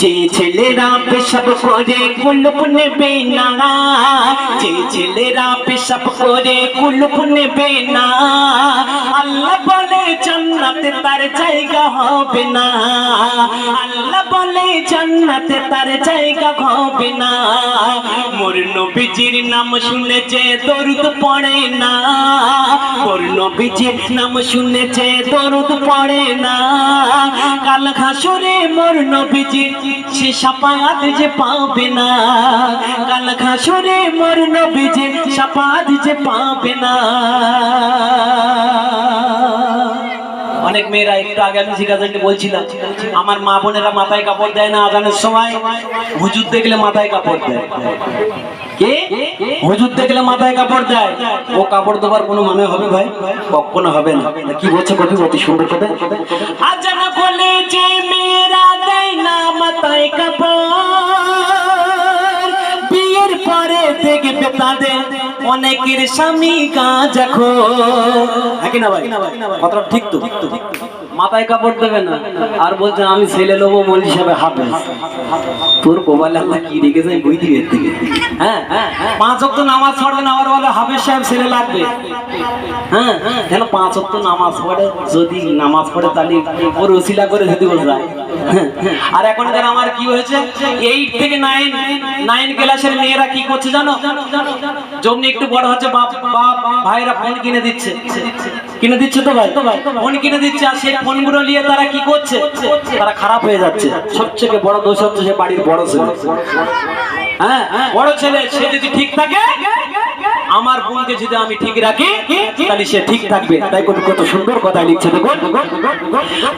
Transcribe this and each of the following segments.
যে ছেলেরা পেশাব করে কুলুপ নেবে না যে ছেলেরা পেশাব করে কুলুপ নেবে না আল্লাহ বলে জান্নাতে তার জায়গা হবে না। আল্লাহ বলে জান্নাতে তার জায়গা হবে না। মোর নবীজির নাম শুনেছে দরুদ পড়ে না। মোর নবীজির নাম শুনেছে দরুদ পড়ে না। কাল ঘাসরে মোর নবীজির সে সাপায়াত যে পাবে না। কাল ঘাসরে মোর নবীজির সাপায়াত যে পাবে না। অনেক মেয়েরা একটু আগে আমি জিজ্ঞাসাকে বলছিলাম, আমার মা বোনেরা মাথায় কাপড় দেয় না আজানের সময়? হুজুর দেখলে মাথায় কাপড় দেয়। হুজুর দেখলে মাথায় কাপড় দেয়। ও কাপড় দেওয়ার কোনো মানে হবে ভাই? কখনো হবে না। কি বলছে কবি? অতি সুন্দর যে মেয়েরা দেয় না মাথায় কাপড়, বিয়ের পরে দেখবে তাদের অনেকের স্বামী কাজ এখন। ঠিক তো? ভাই কথাটা ঠিক তো। মাথায় কাপড় দেবে না। আর বলছে, আমি ছেলে লোবো মল হিসাবে হাফে তোর কোবাল আল্লাহ কি রেখেছে? আমি বই দিবে থেকে। হ্যাঁ হ্যাঁ পাঁচ অক্ট নামাজ পড়বে না আবার বলে, হাফেজ সাহেব ছেলে লাগবে। হ্যাঁ আর আমার কি হয়েছে? এইট থেকে নাইন নাইন ক্লাসের মেয়েরা কি করছে জানো? যমনি একটু বড় হচ্ছে, বাপ বাপ, ভাইরা ফোন কিনে দিচ্ছে। কিনে দিচ্ছে তো ভাই? তো ভাই ফোন কিনে দিচ্ছে আর ফোনগুলো নিয়ে তারা কি করছে? তারা খারাপ হয়ে যাচ্ছে। সবচেয়ে বড় দোষ হচ্ছে সে বাড়ির বড় ছেলে। হ্যাঁ? বড় ছেলে, সে যদি ঠিক থাকে, আমার বোনকে যদি আমি ঠিক রাখি, তাহলে সে ঠিক থাকবে। তাই কত কত সুন্দর কথা লিখছে দেখো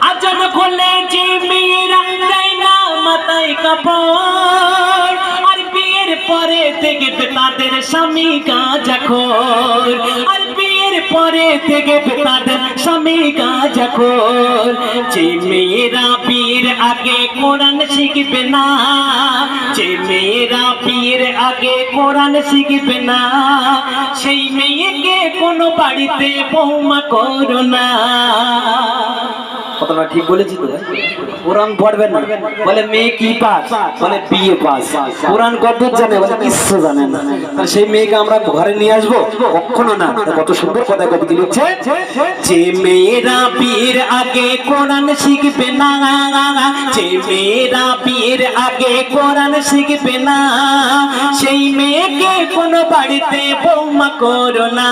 আজান করলে যে মেয়েরা দেয় না মাথায় কাপড়? আর বিয়ের পরে দেখবে তাদের স্বামী গাঁজাখোর আর বিয়ের পরে থেকে তাদের স্বামী গাঁজাখোর যে মেয়েরা পীর আগে কোরআন শিখবে না, যে মেয়েরা পীর আগে কোরআন শিখবে না, সেই মেয়েকে কোনো বাড়িতে বৌমা করো না। ঠিক বলেছি তো? কোরআন না। বলে, মেয়ে কি পাস? বলে, বিয়ে পাস। কোরআন কত জানে, বলে, কিচ্ছু জানে না। সেই মেয়েকে আমরা ঘরে নিয়ে আসব? কখনো না। কত সুন্দর কথা কবি কি লিখছে? যে মেয়েরা বিয়ের আগে কোরআন শিখবে না। যে মেয়েরা বিয়ের আগে কোরআন শিখবে না। সেই মেয়েকে কোনো বাড়িতে বৌমা করো না।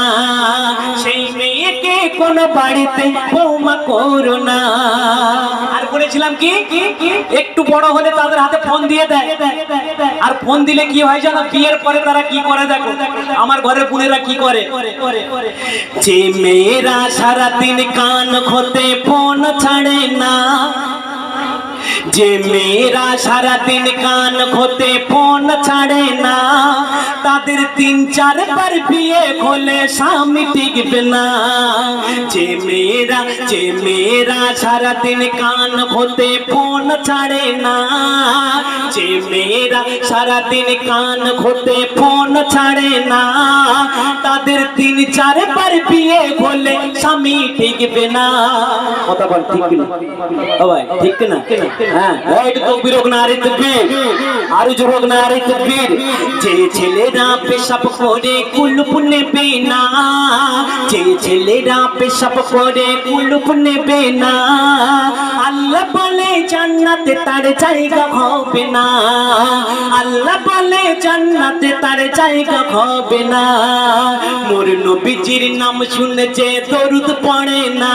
সেই মেয়েকে কোনো বাড়িতে বৌমা করো না? আর বলেছিলাম কি? একটু বড় হলে তাদের হাতে ফোন দিয়ে দেয়। আর ফোন দিলে কি হয় জানো? বিয়ের পরে তারা কি করে দেখো? আমার ঘরের বোনেরা কি করে? যে মেয়েরা সারাদিন কান খোতে ফোন ছাড়ে না, যে মেয়েরা সারাদিন কান খোতে ফোন ছাড়ে না তাদের তিন চারবার বিয়ে হলে স্বামী টিকবে না। যে মেয়েরা যে মেয়েরা সারাদিন কান খোতে ফোন ছাড়ে না। যে মেয়েরা সারাদিন কান খোতে ফোন ছাড়ে না। তাদের তিন চারবার বিয়ে হলে স্বামী টিকবে না। কথা বল, ঠিক না ভাই, ঠিক না হ্যাঁ একটু হোক না আরে তকবির, আরও হোক না আরে তকবির। যে ছেলেরা পেশাব করে কুলুপ নেবে না। যে ছেলেরা পেশাব করে কুলুপ নেবে না। আল্লাহ বলে জান্নাতে তার জায়গা হবে না। আল্লাহ বলে জান্নাতে তার জায়গা হবে না। মোর নবীজির নাম শুনেছে দরুদ পড়ে না।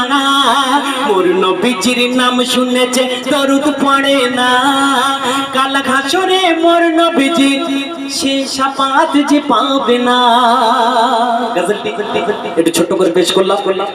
মোর নবীজির নাম শুনেছে দরুদ পড়ে না। কাল ঘাসরে মোর নবীজির সে সাপাত যে পাবে না। গজলটি একটু ছোট্ট করে পেশ করলাম করলাম।